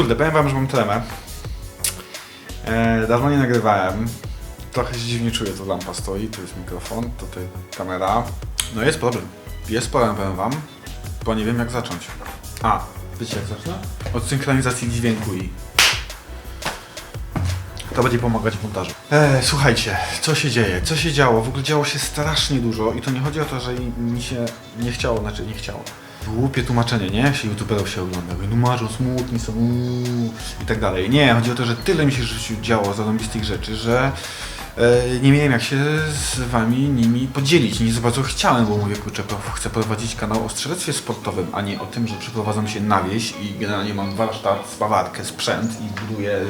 Kurde, powiem wam, że mam tremę. E, dawno nie nagrywałem. Trochę się dziwnie czuję, to lampa stoi, tu jest mikrofon, tutaj kamera. No jest problem. Jest problem, powiem wam, bo nie wiem jak zacząć. A, wiecie jak zacznę? Od synchronizacji dźwięku i... To będzie pomagać w montażu. E, słuchajcie, co się dzieje? Co się działo? W ogóle działo się strasznie dużo i to nie chodzi o to, że mi się nie chciało, znaczy nie chciało. Głupie tłumaczenie, nie? Się youtuberów się ogląda, no marzą, smutni są uuu, i tak dalej. Nie, chodzi o to, że tyle mi się w życiu działo rzeczy, że e, nie miałem jak się z wami nimi podzielić. Nie za bardzo chciałem, bo mówię, kurczę, pro- chcę prowadzić kanał o strzelectwie sportowym, a nie o tym, że przeprowadzam się na wieś i generalnie mam warsztat, spawarkę, sprzęt i buduję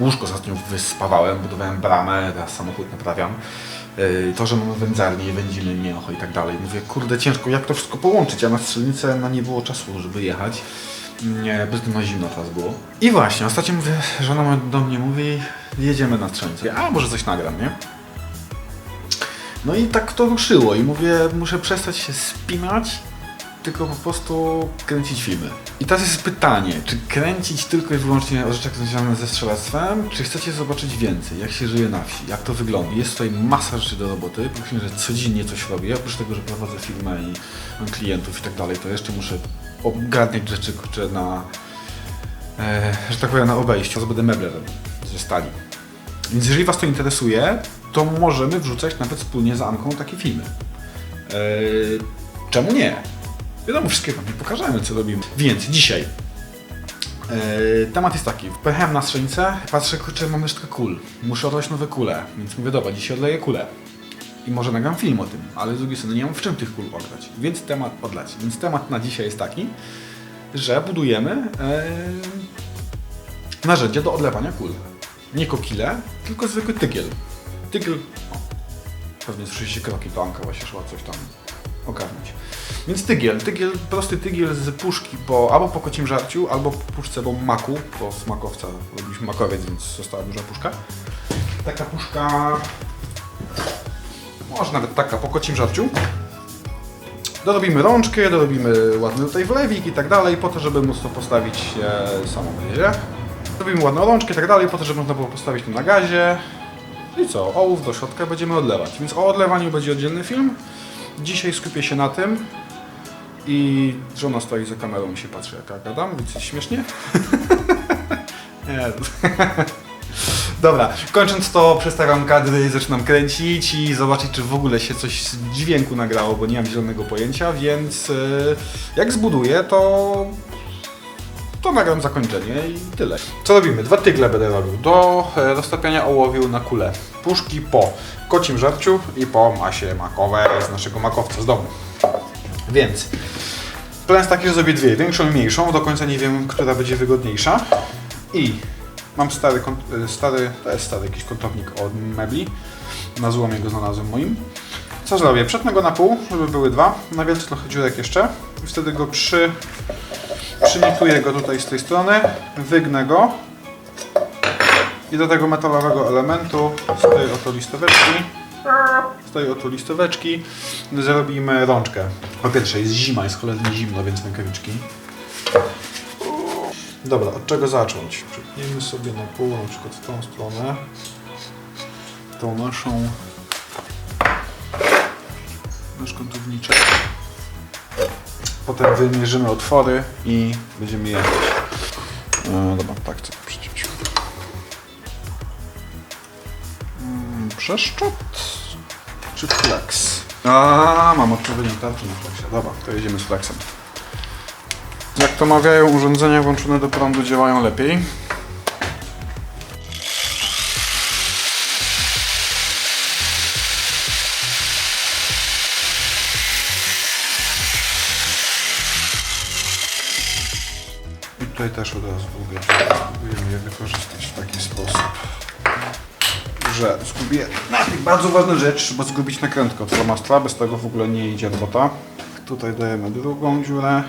łóżko, ostatnio wyspawałem, budowałem bramę, teraz samochód naprawiam. Yy, To, że mamy wędzarnię, wędziny, mięcho i tak dalej. Mówię, kurde, ciężko, jak to wszystko połączyć, a na strzelnicę na nie było czasu, żeby jechać. Nie, bezdomno zimno teraz było. I właśnie, ostatnio mówię, żona do mnie mówi, jedziemy na strzelnicę. A, może coś nagram, nie? No i tak to ruszyło i mówię, muszę przestać się spinać, tylko po prostu kręcić filmy. I teraz jest pytanie, czy kręcić tylko i wyłącznie o rzeczach związanych ze strzelectwem, czy chcecie zobaczyć więcej, jak się żyje na wsi, jak to wygląda. Jest tutaj masa rzeczy do roboty, powiedzmy, że codziennie coś robię, oprócz tego, że prowadzę firmę i mam klientów i tak dalej, to jeszcze muszę ogarniać rzeczy, kurczę, na, e, że tak powiem, na obejściu, będę meble robił ze stali. Więc jeżeli Was to interesuje, to możemy wrzucać nawet wspólnie z Anką takie filmy. Eee, czemu nie? Wiadomo, wszystkiego nie pokażemy, co robimy. Więc dzisiaj eee, temat jest taki. Pojechałem na strzelnicę, patrzę, kurczę, mam jeszcze kul. Muszę odlać nowe kule. Więc mówię, dobra, dzisiaj odleję kulę. I może nagram film o tym, ale z drugiej strony nie mam w czym tych kul odlać. Więc temat odlać. Więc temat na dzisiaj jest taki, że budujemy eee, narzędzie do odlewania kul. Nie kokile, tylko zwykły tygiel. Tygiel. O, pewnie słyszeliście kroki, to Anka właśnie szła coś tam ogarnąć. Więc tygiel, tygiel, prosty tygiel z puszki po, albo po kocim żarciu, albo po puszce po maku, bo z makowca robiliśmy makowiec, więc została duża puszka. Taka puszka, może nawet taka po kocim żarciu. Dorobimy rączkę, dorobimy ładny tutaj wlewik i tak dalej, po to, żeby móc to postawić e, samą wiezie. Robimy ładną rączkę i tak dalej, po to, żeby można było postawić to na gazie. I co? Ołów do środka będziemy odlewać. Więc o odlewaniu będzie oddzielny film. Dzisiaj skupię się na tym. I żona stoi za kamerą i się patrzy jak ja gadam, więc śmiesznie. Nie. Dobra, kończąc to przestawiam kadry i zaczynam kręcić i zobaczyć czy w ogóle się coś z dźwięku nagrało, bo nie mam zielonego pojęcia, więc yy, jak zbuduję to to nagram zakończenie i tyle. Co robimy? Dwa tygle będę robił do e, roztapiania ołowiu na kule. Puszki po kocim żarciu i po masie makowej z naszego makowca z domu. Więc plan jest taki, że zrobię dwie, większą i mniejszą, do końca nie wiem, która będzie wygodniejsza. I mam stary, e, stary to jest stary jakiś kątownik od mebli, na złomie go znalazłem moim. Co zrobię? Przetnę go na pół, żeby były dwa, nawielczę trochę dziurek jeszcze i wtedy go przy przynituję go tutaj z tej strony, wygnę go i do tego metalowego elementu z tej oto listoweczki z tej oto listoweczki zrobimy rączkę. Po pierwsze jest zima, jest cholernie zimno, więc rękawiczki. Dobra, od czego zacząć? Przypnijmy sobie na pół, na przykład w tą stronę. Tą naszą nasz kątowniczek. Potem wymierzymy otwory i będziemy jechać. E, dobra, tak Przeszczot czy flex? A, mam odpowiednią tarczę na flexie. Dobra, to jedziemy z flexem. Jak to mawiają, urządzenia włączone do prądu działają lepiej. I tutaj też od razu zgubię najpierw bardzo ważna rzecz, trzeba zgubić nakrętkę od flomastra, bez tego w ogóle nie idzie robota. Tutaj dajemy drugą dziurę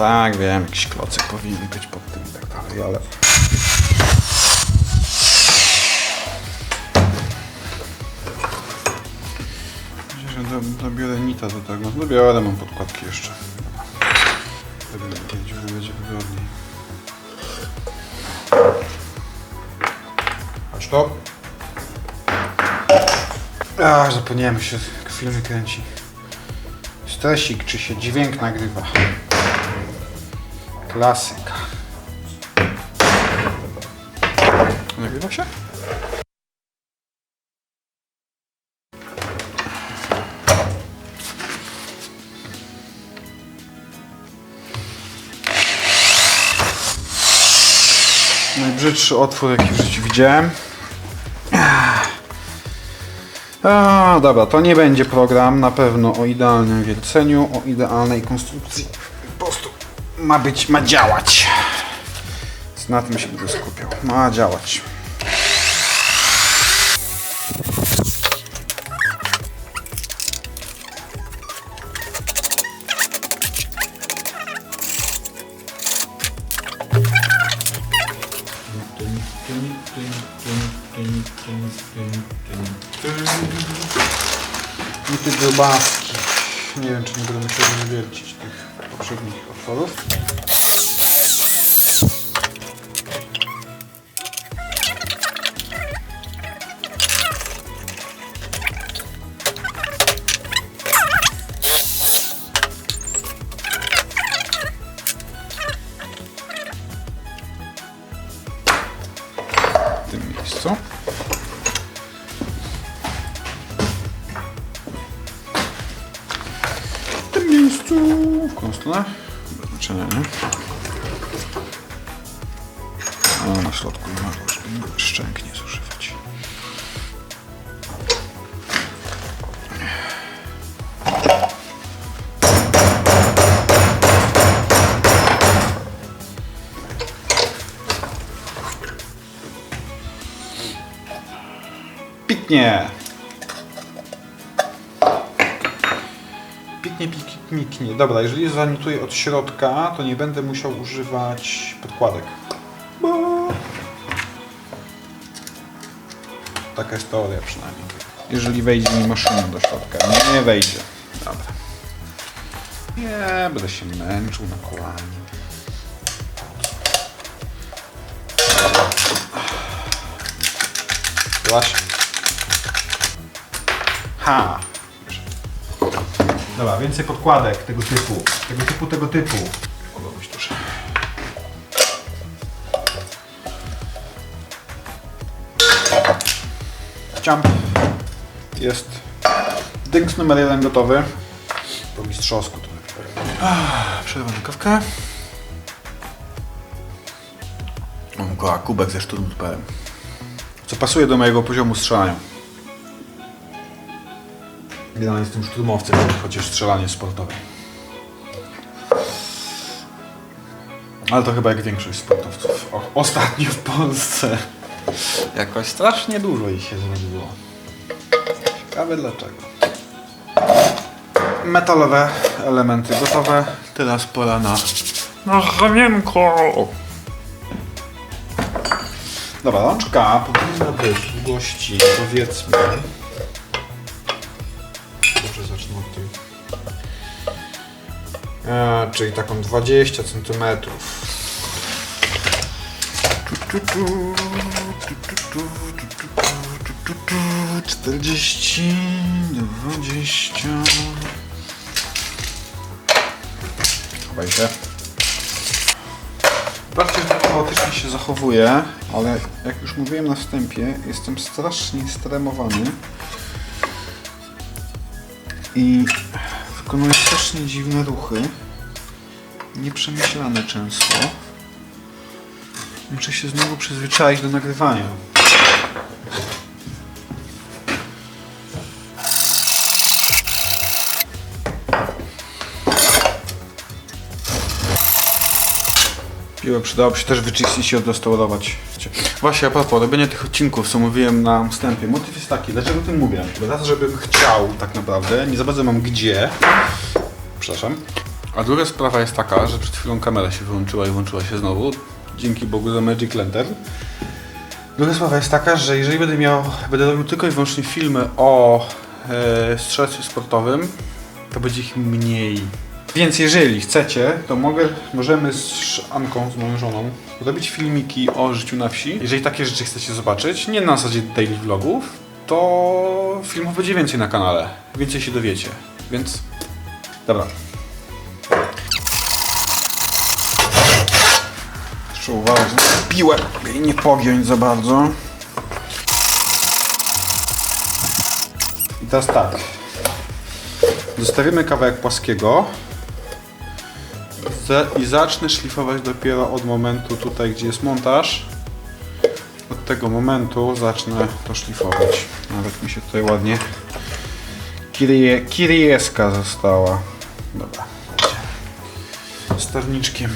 Tak, wiem, jakiś klocek powinien być pod tym i tak dalej, ale... Do- dobiorę nita do tego. Dobiorę, mam podkładki jeszcze. Wtedy będzie, będzie wygodniej. Aż to? Ach, zapomniałem się, filmy kręci. Stresik, czy się dźwięk nagrywa. Klasyka. Nagrywa się? Najbrzydszy otwór, jaki w życiu widziałem. A, dobra, to nie będzie program na pewno o idealnym wierceniu, o idealnej konstrukcji. Ma być, ma działać. Na tym się będę skupiał. Ma działać. I te grubaski. Nie wiem, czy nie będę musiał wywiercić alırsanız miejscu. W tym miejscu w konstnach. Znaczenia, nie? A na środku ma żeby szczęk nie zużywać. Piknie! Piknie. Dobra, jeżeli zanituję od środka, to nie będę musiał używać podkładek. Bo... Taka jest teoria przynajmniej. Jeżeli wejdzie mi maszyna do środka. Nie wejdzie. Dobra. Nie, będę się męczył na kolanie. Właśnie. Ha! Dobra, więcej podkładek tego typu. Tego typu, tego typu. Mogą być duże. Ciamp. Jest dynks numer jeden gotowy. Po mistrzowsku to Ach, Przerwę na kawkę. Mam kubek ze szturmperem. Co pasuje do mojego poziomu strzelania. Generalnie jestem szturmowcem, chociaż strzelanie sportowe. Ale to chyba jak większość sportowców. O, ostatnio w Polsce jakoś strasznie dużo ich się zrobiło. Ciekawe dlaczego. Metalowe elementy gotowe. Teraz pora na... Na ramienko! Dobra, rączka powinna być długości, powiedzmy... Może zacznę od tej. A, czyli taką 20 cm. Tu, tu, tu, tu, tu, tu, Chowaj się. Bardziej automatycznie się zachowuje, ale jak już mówiłem na wstępie, jestem strasznie stremowany i wykonuję strasznie dziwne ruchy, nieprzemyślane często. Muszę się znowu przyzwyczaić do nagrywania. Piłę przydałoby się też wyczyścić i odrestaurować. Właśnie a propos robienia tych odcinków, co mówiłem na wstępie. Motyw jest taki, dlaczego o tym mówię? Bo za to, żebym chciał tak naprawdę, nie za bardzo mam gdzie. Przepraszam. A druga sprawa jest taka, że przed chwilą kamera się wyłączyła i włączyła się znowu. Dzięki Bogu za Magic Lantern. Druga sprawa jest taka, że jeżeli będę miał, będę robił tylko i wyłącznie filmy o e, sportowym, to będzie ich mniej. Więc jeżeli chcecie, to mogę, możemy z Anką, z moją żoną, robić filmiki o życiu na wsi. Jeżeli takie rzeczy chcecie zobaczyć, nie na zasadzie daily vlogów, to filmów będzie więcej na kanale. Więcej się dowiecie. Więc, dobra. Jeszcze uważać piłę, nie pogiąć za bardzo. I teraz tak. Zostawimy kawałek płaskiego I zacznę szlifować dopiero od momentu tutaj, gdzie jest montaż. Od tego momentu zacznę to szlifować. Nawet mi się tutaj ładnie kirie, kirieska została. Dobra. Sterniczkiem.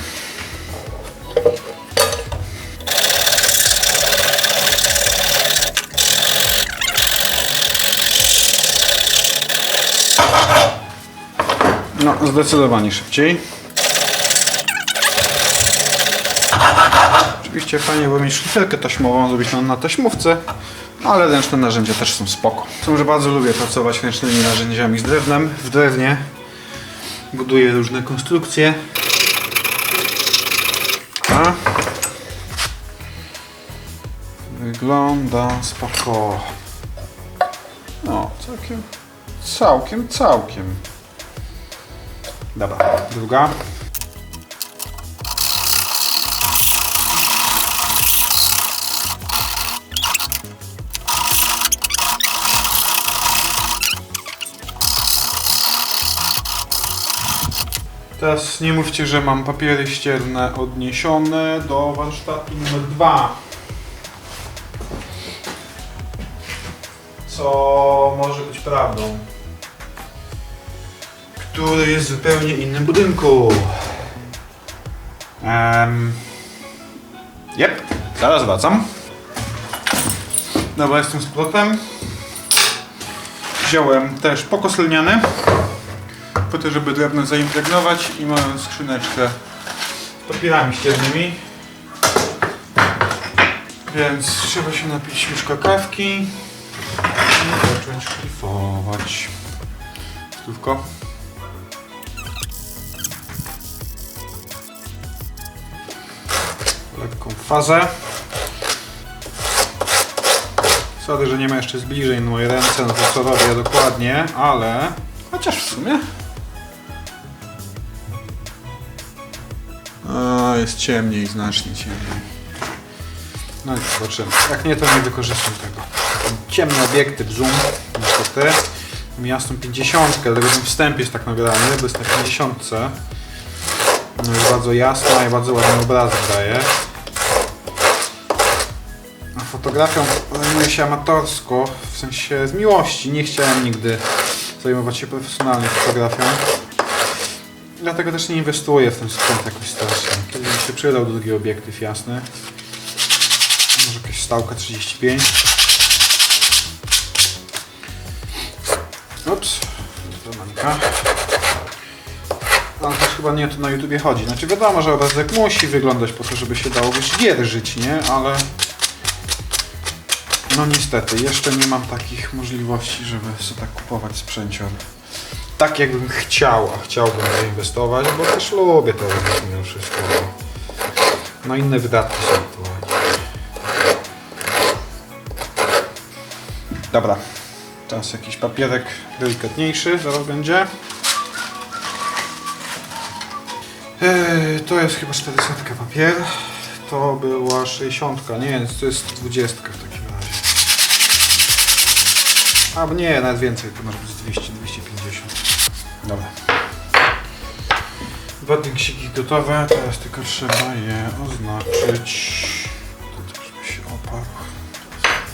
No, zdecydowanie szybciej. Oczywiście fajnie było mieć szliferkę taśmową, zrobić na, na taśmówce, ale ręczne narzędzia też są spoko. Tym, że bardzo lubię pracować ręcznymi narzędziami z drewnem, w drewnie. Buduję różne konstrukcje. A wygląda spoko. No, całkiem, całkiem, całkiem. Dobra, druga. Teraz nie mówcie, że mam papiery ścierne odniesione do warsztatu numer dwa. Co może być prawdą który jest w zupełnie innym budynku. Um, yep, zaraz wracam. Dobra, jestem z powrotem. Wziąłem też pokos lniany, po to, żeby drewno zaimpregnować i moją skrzyneczkę z papierami ściernymi. Więc trzeba się napić łyżka kawki i zacząć szlifować. Stówko. lekką fazę. Sorry, że nie ma jeszcze zbliżeń na moje ręce, no to co robię dokładnie, ale chociaż w sumie. Jest ciemniej, znacznie ciemniej. No i zobaczymy. Jak nie, to nie wykorzystam tego. Ciemny obiektyw zoom, niestety. Mam jasną 50, dlatego ten wstęp jest tak nagrany, bo jest na 50. No jest bardzo jasna i bardzo ładny obrazek daje. A fotografią zajmuję się amatorsko, w sensie z miłości. Nie chciałem nigdy zajmować się profesjonalnie fotografią. Dlatego też nie inwestuję w ten sprzęt jakoś strasznie. Się przydał drugi obiektyw jasny. Może jakaś stałka 35. Ups, zamanka. Ale też chyba nie o to na YouTubie chodzi. Znaczy wiadomo, że obrazek musi wyglądać po to, żeby się dało wydzierżyć, nie? Ale... No niestety, jeszcze nie mam takich możliwości, żeby sobie tak kupować sprzęcior. Tak jakbym chciał, a chciałbym zainwestować, bo też lubię to mimo wszystko. No inne wydatki są aktualnie. Dobra, teraz jakiś papierek delikatniejszy, zaraz będzie. Eee, to jest chyba 400 papier. To była 60, nie, to jest 20 w takim razie. Albo nie, nawet więcej, to może być 200, 250. Dobra. Dwa dynksiki gotowe, teraz tylko trzeba je oznaczyć. To też się oparł.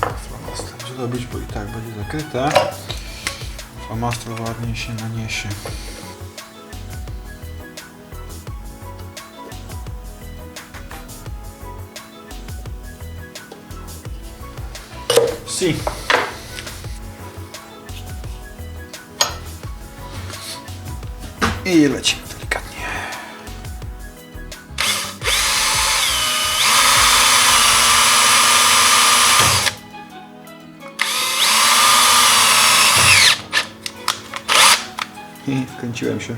Flamaster zrobić, bo i tak będzie zakryte. Flamaster ładnie się naniesie. Si. I lecimy I kręciłem się.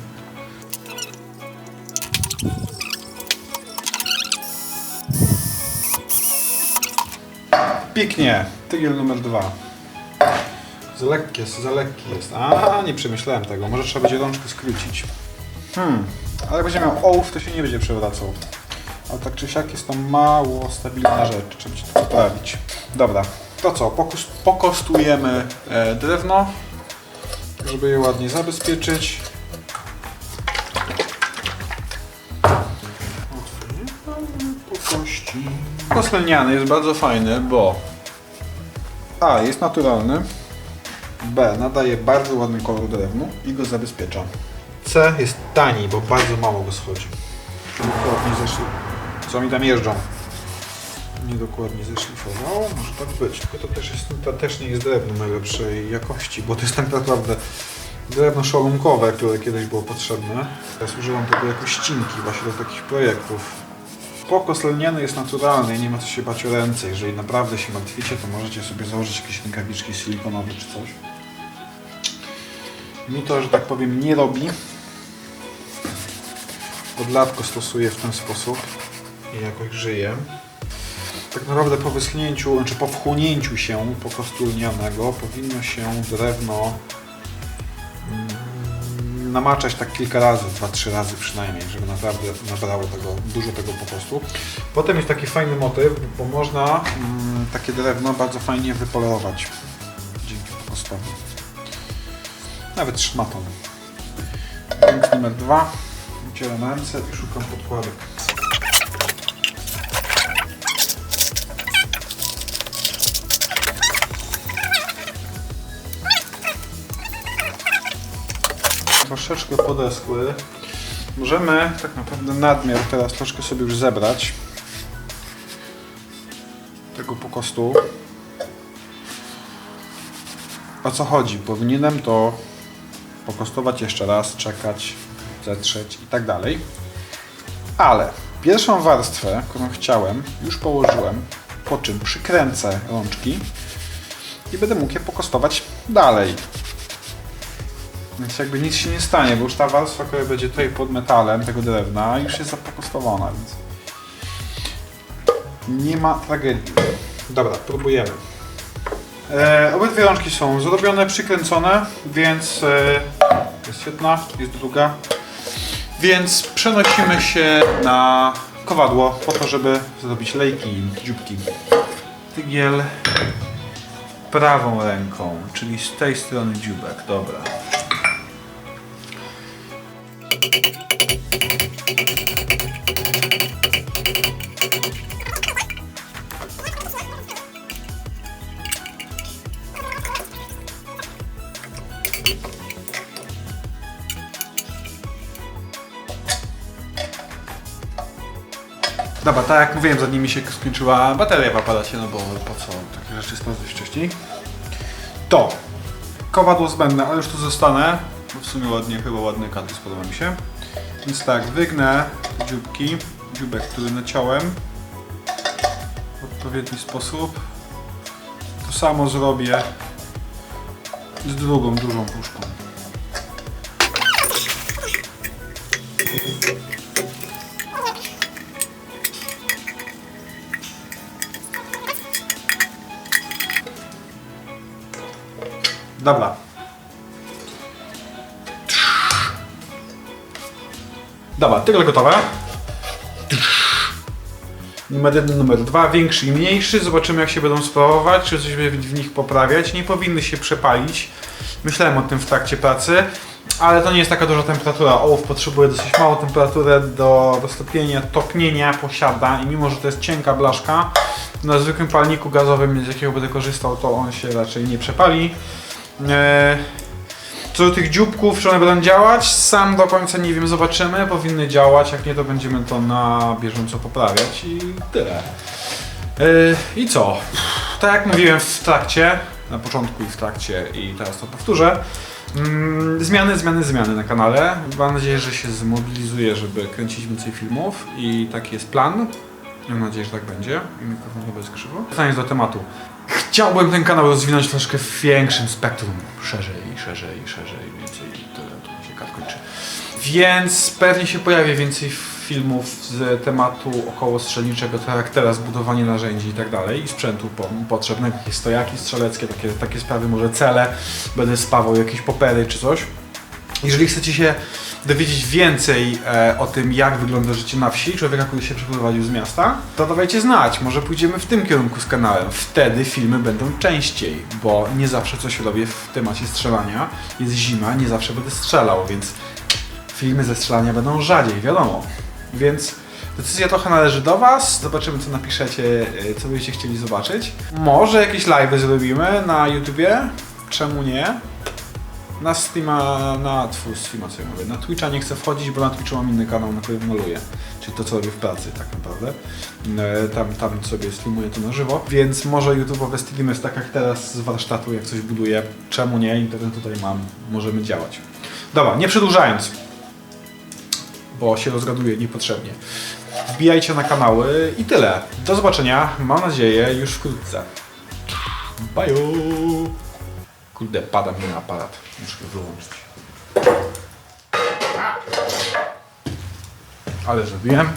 Pięknie. Tygiel numer dwa. Za lekki jest, za lekki jest. A, nie przemyślałem tego. Może trzeba będzie rączkę skrócić. Hmm, ale jak będzie miał ołów, to się nie będzie przewracał. Ale tak czy siak jest to mało stabilna rzecz. Trzeba będzie to poprawić. Dobra, to co? Pokus- pokostujemy e, drewno, żeby je ładnie zabezpieczyć. Po kości. Jest bardzo fajny, bo A jest naturalny, B nadaje bardzo ładny kolor drewnu i go zabezpiecza. C jest tani, bo bardzo mało go schodzi. Co mi tam jeżdżą? Niedokładnie zeszlifował, może tak być. Tylko to też, jest, to też nie jest drewno najlepszej jakości, bo to jest tak naprawdę drewno szalunkowe, które kiedyś było potrzebne. Teraz używam tego jako ścinki właśnie do takich projektów. Pokos lniany jest naturalny i nie ma co się bać o ręce. Jeżeli naprawdę się martwicie, to możecie sobie założyć jakieś rękawiczki silikonowe czy coś. Mi to, że tak powiem, nie robi. Od lat stosuję w ten sposób i jakoś żyję. Tak naprawdę po wyschnięciu, znaczy po wchłonięciu się pokostu lnianego powinno się drewno mm, namaczać tak kilka razy, dwa, trzy razy przynajmniej, żeby naprawdę nabrało tego, dużo tego pokostu. Potem jest taki fajny motyw, bo można mm, takie drewno bardzo fajnie wypolerować dzięki pokostowi. Nawet szmatą. Punkt numer dwa. Wycieram ręce i szukam podkładek. Troszeczkę podeschły. Możemy tak naprawdę nadmiar teraz troszkę sobie już zebrać tego pokostu. O co chodzi? Powinienem to pokostować jeszcze raz, czekać, zetrzeć i tak dalej. Ale pierwszą warstwę, którą chciałem, już położyłem, po czym przykręcę rączki i będę mógł je pokostować dalej. Więc jakby nic się nie stanie, bo już ta warstwa, która będzie tutaj pod metalem tego drewna, już jest zapokostowana, więc nie ma tragedii. Dobra, próbujemy. E, obydwie rączki są zrobione, przykręcone, więc e, jest świetna, jest druga. Więc przenosimy się na kowadło po to, żeby zrobić lejki, dzióbki. Tygiel prawą ręką, czyli z tej strony dzióbek, dobra. Dobra, tak jak mówiłem, zanim mi się skończyła bateria w aparacie, no bo po co takie rzeczy sprawdzać wcześniej. To kowadło zbędne, ale już tu zostanę, bo w sumie ładnie, chyba ładny kadr spodoba mi się. Więc tak, wygnę dzióbki, dzióbek, który naciąłem w odpowiedni sposób. To samo zrobię z drugą dużą puszką. Dobra. Dobra, tyle gotowe. Numer jeden, numer dwa, większy i mniejszy. Zobaczymy jak się będą sprawować, czy coś w nich poprawiać. Nie powinny się przepalić. Myślałem o tym w trakcie pracy, ale to nie jest taka duża temperatura. Ołów potrzebuje dosyć małą temperaturę do roztopienia, topnienia posiada i mimo, że to jest cienka blaszka, na zwykłym palniku gazowym, z jakiego będę korzystał, to on się raczej nie przepali. Eee, co do tych dzióbków, czy one będą działać? Sam do końca nie wiem, zobaczymy. Powinny działać, jak nie to będziemy to na bieżąco poprawiać i tyle. Eee, I co? Tak jak mówiłem w trakcie, na początku i w trakcie i teraz to powtórzę. Mm, zmiany, zmiany, zmiany na kanale. Mam nadzieję, że się zmobilizuję, żeby kręcić więcej filmów i taki jest plan. Mam nadzieję, że tak będzie i mikrofon chyba jest krzywo. Wracając do tematu. Chciałbym ten kanał rozwinąć troszkę w większym spektrum. Szerzej, szerzej, szerzej, więcej. Tyle, to się kończy. Więc pewnie się pojawi więcej filmów z tematu około strzelniczego charaktera, zbudowanie narzędzi i tak dalej i sprzętu po, potrzebnego, jakieś stojaki strzeleckie, takie, takie sprawy, może cele, będę spawał jakieś popery czy coś. Jeżeli chcecie się dowiedzieć więcej e, o tym, jak wygląda życie na wsi, człowieka, który się przeprowadził z miasta, to dawajcie znać. Może pójdziemy w tym kierunku z kanałem. Wtedy filmy będą częściej, bo nie zawsze coś robię w temacie strzelania. Jest zima, nie zawsze będę strzelał, więc filmy ze strzelania będą rzadziej, wiadomo. Więc decyzja trochę należy do Was. Zobaczymy, co napiszecie, e, co byście chcieli zobaczyć. Może jakieś live zrobimy na YouTubie? Czemu nie? Na Steama, na Steama co ja mówię, na Twitcha nie chcę wchodzić, bo na Twitchu mam inny kanał, na którym maluję. Czyli to, co robię w pracy tak naprawdę. E, Tam, tam sobie streamuję to na żywo. Więc może YouTube'owe streamy jest tak jak teraz z warsztatu, jak coś buduję. Czemu nie? Internet tutaj mam, możemy działać. Dobra, nie przedłużając, bo się rozgaduję niepotrzebnie. Wbijajcie na kanały i tyle. Do zobaczenia, mam nadzieję, już wkrótce. Bye! Kurde, pada mi na aparat. Muszę go wyłączyć. Ale zrobiłem.